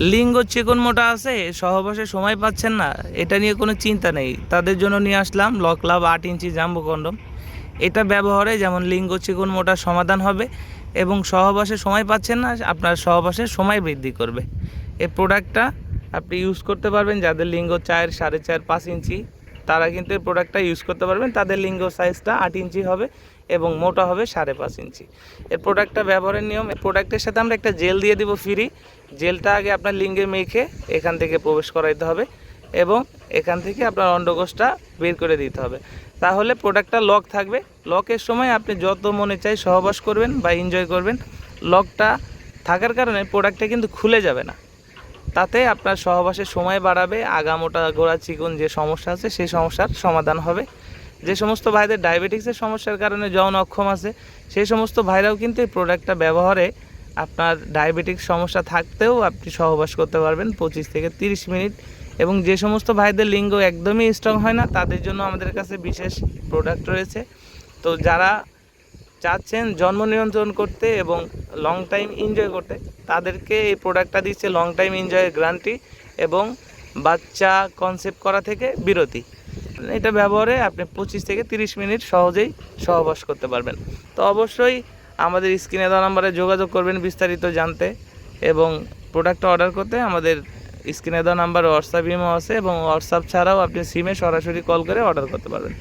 লিঙ্গ চিকন মোটা আছে, সহবাসে সময় পাচ্ছেন না, এটা নিয়ে কোনো চিন্তা নেই। তাদের জন্য নিয়ে আসলাম লক লাভ আট ইঞ্চি জাম্বো কন্ডম। এটা ব্যবহারে যেমন লিঙ্গ চিকন মোটা সমাধান হবে এবং সহবাসে সময় পাচ্ছেন না, আপনার সহবাসের সময় বৃদ্ধি করবে। এই প্রোডাক্টটা আপনি ইউজ করতে পারবেন যাদের লিঙ্গ চার সাড়ে চার পাঁচ ইঞ্চি তারা কিন্তু এই প্রোডাক্টটা ইউজ করতে পারবেন। তাদের লিঙ্গ সাইজটা আট ইঞ্চি হবে এবং মোটা হবে সাড়ে পাঁচ ইঞ্চি। এর প্রোডাক্টটা ব্যবহারের নিয়ম, এই প্রোডাক্টের সাথে আমরা একটা জেল দিয়ে দিব ফ্রি জেলটা আগে আপনার লিঙ্গে মেখে এখান থেকে প্রবেশ করাইতে হবে এবং এখান থেকে আপনার অন্ডকোষটা বের করে দিতে হবে। তাহলে প্রোডাক্টটা লক থাকবে। লকের সময় আপনি যত মনে চাই সহবাস করবেন বা এনজয় করবেন। লকটা থাকার কারণে প্রোডাক্টটা কিন্তু খুলে যাবে না। তাতে আপনার সহবাসের সময় বাড়াবে, আগামোটা গোড়া চিকন যে সমস্যা আছে সেই সমস্যার সমাধান হবে। যে সমস্ত ভাইদের ডায়াবেটিক্সের সমস্যার কারণে যৌন অক্ষম আছে, সেই সমস্ত ভাইরাও কিন্তু এই প্রোডাক্টটা ব্যবহারে আপনার ডায়াবেটিক্স সমস্যা থাকতেও আপনি সহবাস করতে পারবেন পঁচিশ থেকে তিরিশ মিনিট। এবং যে সমস্ত ভাইদের লিঙ্গ একদমই স্ট্রং হয় না, তাদের জন্য আমাদের কাছে বিশেষ প্রোডাক্ট রয়েছে। তো যারা চাচ্ছেন জন্ম নিয়ন্ত্রণ করতে এবং লং টাইম এনজয় করতে, তাদেরকে এই প্রোডাক্টটা দিচ্ছে লং টাইম এনজয়ের গ্যারান্টি এবং বাচ্চা কনসেপ্ট করা থেকে বিরতি। এটা ব্যবহারে আপনি পঁচিশ থেকে তিরিশ মিনিট সহজেই সহবাস করতে পারবেন। তো অবশ্যই আমাদের স্ক্রিনে দেওয়া নাম্বারে যোগাযোগ করবেন বিস্তারিত জানতে এবং প্রোডাক্টটা অর্ডার করতে আমাদের স্ক্রিনে দেওয়া নাম্বার হোয়াটসঅ্যাপ ইমো আছে এবং হোয়াটসঅ্যাপ ছাড়াও আপনি সিমে সরাসরি কল করে অর্ডার করতে পারবেন।